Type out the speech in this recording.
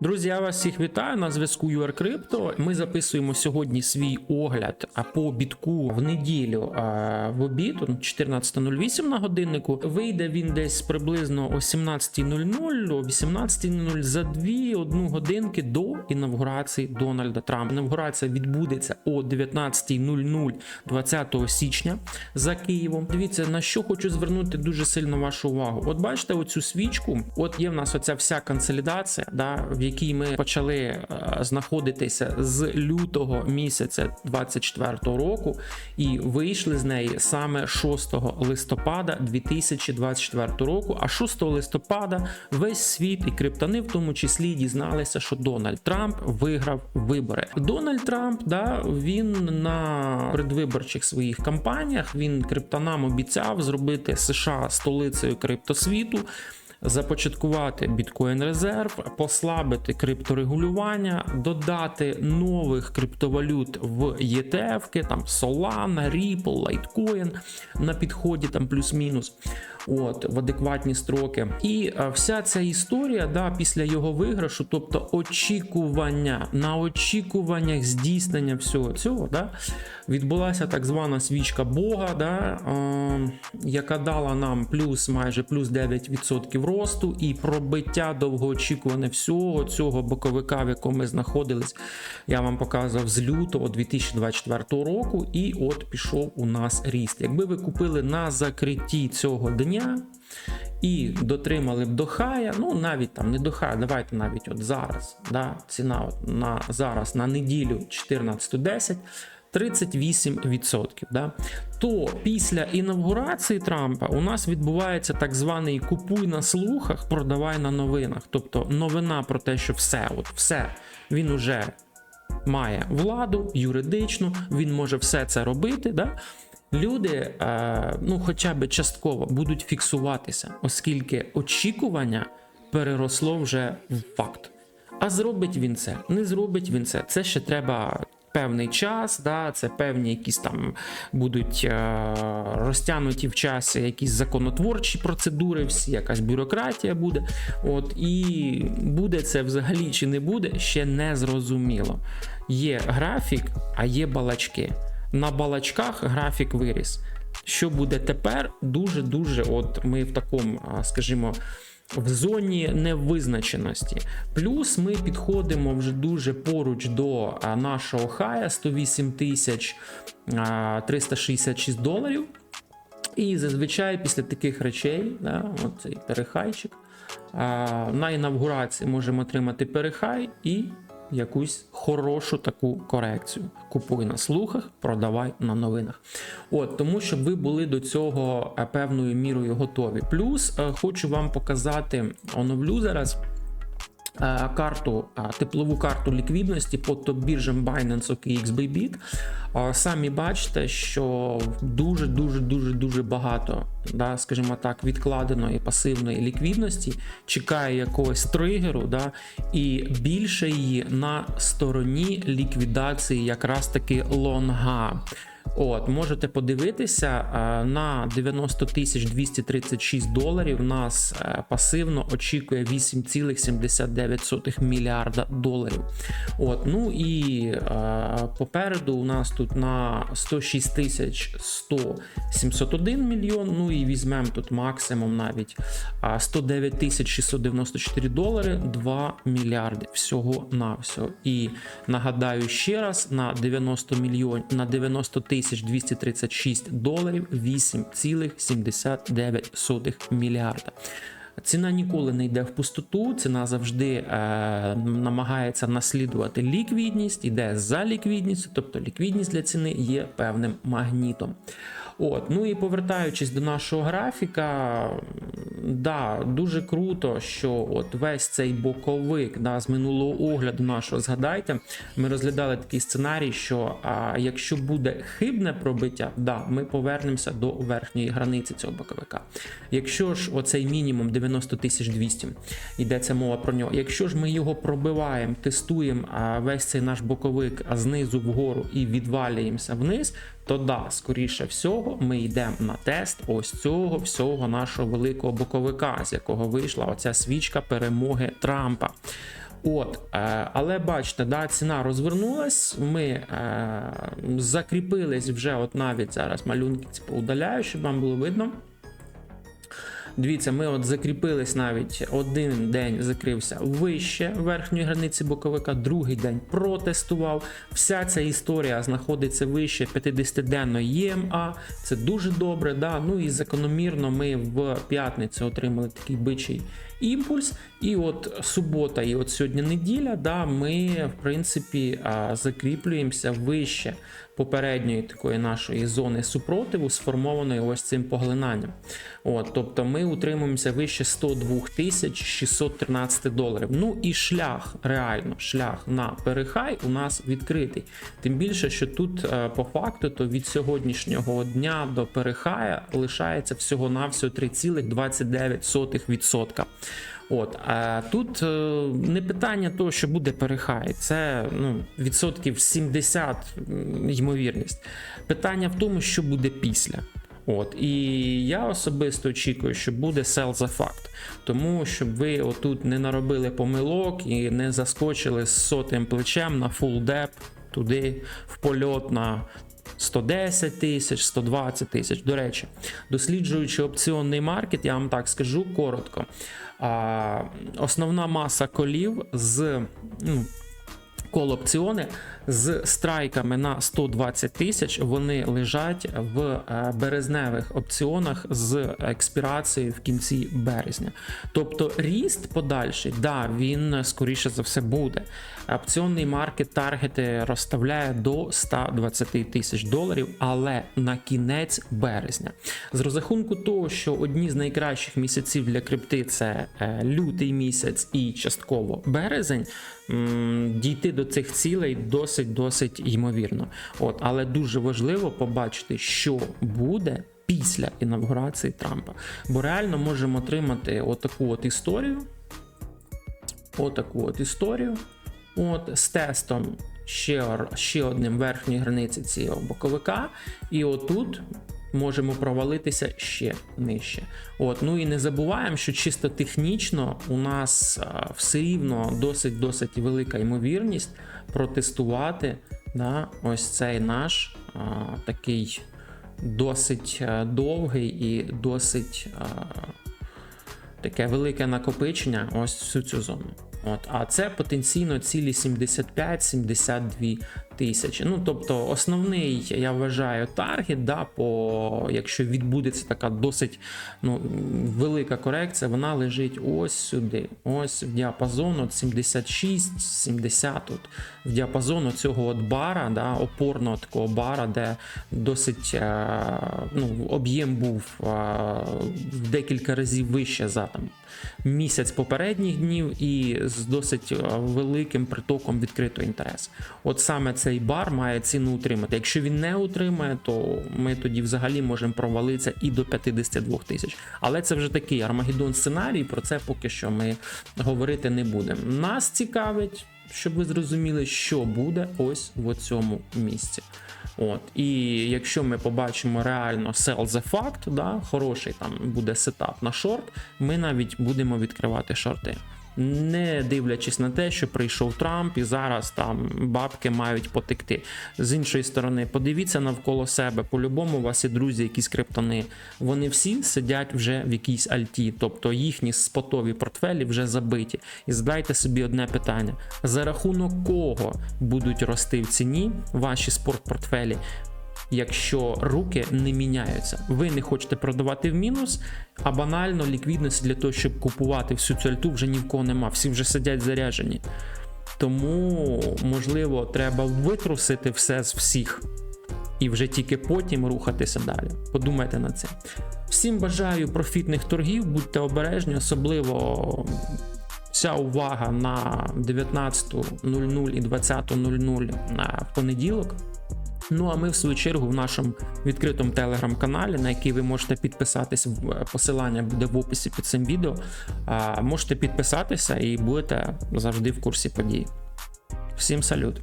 Друзі, я вас всіх вітаю на зв'язку UR Crypto. Ми записуємо сьогодні свій огляд по бітку в неділю в обід, 14.08 на годиннику. Вийде він десь приблизно о 17.00, о 18.00 за 2-1 годинки до інавгурації Дональда Трампа. Інавгурація відбудеться о 19.00 20 січня за Києвом. Дивіться, на що хочу звернути дуже сильно вашу увагу. От бачите, оцю свічку, от є в нас оця вся консолідація, да, якій ми почали е, знаходитися з лютого місяця 24 року, і вийшли з неї саме 6 листопада 2024 року. А 6 листопада весь світ і криптони, в тому числі, дізналися, що Дональд Трамп виграв вибори. Дональд Трамп, да, він на предвиборчих своїх кампаніях він криптонам обіцяв зробити США столицею криптосвіту започаткувати біткоін резерв, послабити крипторегулювання, додати нових криптовалют в ETF, там Solana, Ripple, Litecoin на підході, там плюс-мінус. От в адекватні строки, і вся ця історія, да, після його виграшу, тобто очікування на очікуваннях здійснення всього цього, да, відбулася так звана свічка Бога, да, е, яка дала нам плюс майже плюс 9% росту і пробиття довгоочікуване всього цього боковика, в якому ми знаходились. Я вам показував з лютого 2024 року, і от пішов у нас ріст. Якби ви купили на закритті цього дня. І дотримали б до хая, ну навіть там не до хая, давайте навіть от зараз. да, Ціна от на зараз на неділю 14.10, 38%. Да? То після інавгурації Трампа у нас відбувається так званий купуй на слухах, продавай на новинах. Тобто новина про те, що все, от все, він уже має владу юридичну, він може все це робити. Да? Люди, е, ну хоча б частково, будуть фіксуватися, оскільки очікування переросло вже в факт. А зробить він це, не зробить він це. Це ще треба певний час, да, це певні якісь там будуть е, розтягнуті в часі якісь законотворчі процедури, всі якась бюрократія буде. От і буде це взагалі чи не буде, ще не зрозуміло. Є графік, а є балачки. На балачках графік виріс. Що буде тепер? Дуже дуже, от ми в такому, скажімо. В зоні невизначеності. Плюс ми підходимо вже дуже поруч до нашого хая 108 тисяч 366 доларів. І зазвичай після таких речей, да, от цей перехайчик, на інавгурації можемо отримати перехай і якусь хорошу таку корекцію. Купуй на слухах, продавай на новинах. От тому, щоб ви були до цього е, певною мірою готові. Плюс е, хочу вам показати, оновлю зараз. Е, Карту, е, теплову карту ліквідності по топ-біржам Binance OKX Bybit. Е, Самі бачите, що дуже дуже дуже дуже багато, да, скажімо так, відкладеної пасивної ліквідності чекає якогось тригеру, да, і більше її на стороні ліквідації якраз таки лонга. От, можете подивитися е, на 90 тисяч 236 доларів. Нас е, пасивно очікує 8,79 мільярда доларів. От, ну і е, попереду у нас тут на 106 тисяч 100 701 мільйон. Ну і візьмемо тут максимум навіть 109 тисяч 694 долари, 2 мільярди всього на всього. І нагадаю ще раз: на 90 мільйон на 90 тисяч 236 доларів 8,79 мільярда. Ціна ніколи не йде в пустоту, ціна завжди е, намагається наслідувати ліквідність, йде за ліквідністю, тобто ліквідність для ціни є певним магнітом. От, ну і повертаючись до нашого графіка, да, дуже круто, що от весь цей боковик да, з минулого огляду нашого, згадайте, ми розглядали такий сценарій, що а, якщо буде хибне пробиття, да, ми повернемося до верхньої границі цього боковика. Якщо ж оцей мінімум 90 200, йдеться мова про нього. Якщо ж ми його пробиваємо, тестуємо весь цей наш боковик знизу вгору і відвалюємося вниз, то да, скоріше всього, ми йдемо на тест ось цього всього нашого великого боковика, з якого вийшла оця свічка перемоги Трампа. От, е, але бачите, да, ціна розвернулась. Ми е, закріпились вже, от навіть зараз малюнки ці поудаляю, щоб вам було видно. Дивіться, ми от закріпились навіть один день закрився вище верхньої границі боковика, другий день протестував. Вся ця історія знаходиться вище 50-денної ЄМА. Це дуже добре. Да? Ну і закономірно ми в п'ятницю отримали такий бичий імпульс. І от субота, і от сьогодні неділя, да, ми в принципі закріплюємося вище попередньої такої нашої зони супротиву, сформованої ось цим поглинанням. От, тобто ми утримуємося вище 102 тисяч 613 доларів. Ну і шлях, реально, шлях на перехай у нас відкритий. Тим більше, що тут е, по факту, то від сьогоднішнього дня до перехая лишається всього-навсього 3,29%. От, а тут е, не питання того, що буде перехай, це ну, відсотків 70 ймовірність. Питання в тому, що буде після. От, і я особисто очікую, що буде sell за факт. Тому щоб ви отут не наробили помилок і не заскочили з сотим плечем на full деп туди в польот на 110 тисяч, 120 тисяч. До речі, досліджуючи опціонний маркет, я вам так скажу коротко. Основна маса колів з ну, кол опціони з страйками на 120 тисяч вони лежать в е, березневих опціонах з експірацією в кінці березня. Тобто ріст подальший, да, він скоріше за все буде. Опціонний маркет таргети розставляє до 120 тисяч доларів, але на кінець березня. З розрахунку того, що одні з найкращих місяців для крипти це е, лютий місяць і частково березень. Дійти до цих цілей досить досить ймовірно. От, але дуже важливо побачити, що буде. Після інавгурації Трампа, бо реально можемо отримати отаку от історію, отаку от історію, от з тестом ще, ще одним верхньої границі цього боковика, і отут можемо провалитися ще нижче. От, ну і не забуваємо, що чисто технічно у нас все рівно досить досить велика ймовірність протестувати да, ось цей наш а, такий досить довгий і досить. А, таке велике накопичення ось всю цю зону. От, а це потенційно цілі 75-72 тисячі. Ну тобто, основний, я вважаю, таргет, да, по якщо відбудеться така досить ну, велика корекція, вона лежить ось сюди, ось в діапазон от 76-70, от, в діапазон цього от бара, да, опорного такого бара, де досить е, ну, об'єм був е, в декілька разів вище за там місяць попередніх днів і з досить е, великим притоком відкритого інтересу. От саме цей бар має ціну утримати. Якщо він не утримає, то ми тоді взагалі можемо провалитися і до 52 тисяч. Але це вже такий армагеддон сценарій. Про це поки що ми говорити не будемо. Нас цікавить, щоб ви зрозуміли, що буде ось в цьому місці. От, і якщо ми побачимо реально sell the fact, да, хороший там буде сетап на шорт, ми навіть будемо відкривати шорти. Не дивлячись на те, що прийшов Трамп і зараз там бабки мають потекти. З іншої сторони, подивіться навколо себе. По-любому у вас є друзі, якісь криптони. Вони всі сидять вже в якійсь альті, тобто їхні спотові портфелі вже забиті. І задайте собі одне питання: за рахунок кого будуть рости в ціні ваші спортпортфелі? Якщо руки не міняються, ви не хочете продавати в мінус, а банально ліквідності для того, щоб купувати всю цю альту, вже ні в кого нема, всі вже сидять заряджені. Тому, можливо, треба витрусити все з всіх і вже тільки потім рухатися далі. Подумайте над цим. Всім бажаю профітних торгів, будьте обережні, особливо вся увага на 19.00 і 20.00 на понеділок. Ну а ми, в свою чергу, в нашому відкритому телеграм-каналі, на який ви можете підписатись, посилання буде в описі під цим відео. Можете підписатися і будете завжди в курсі подій. Всім салют!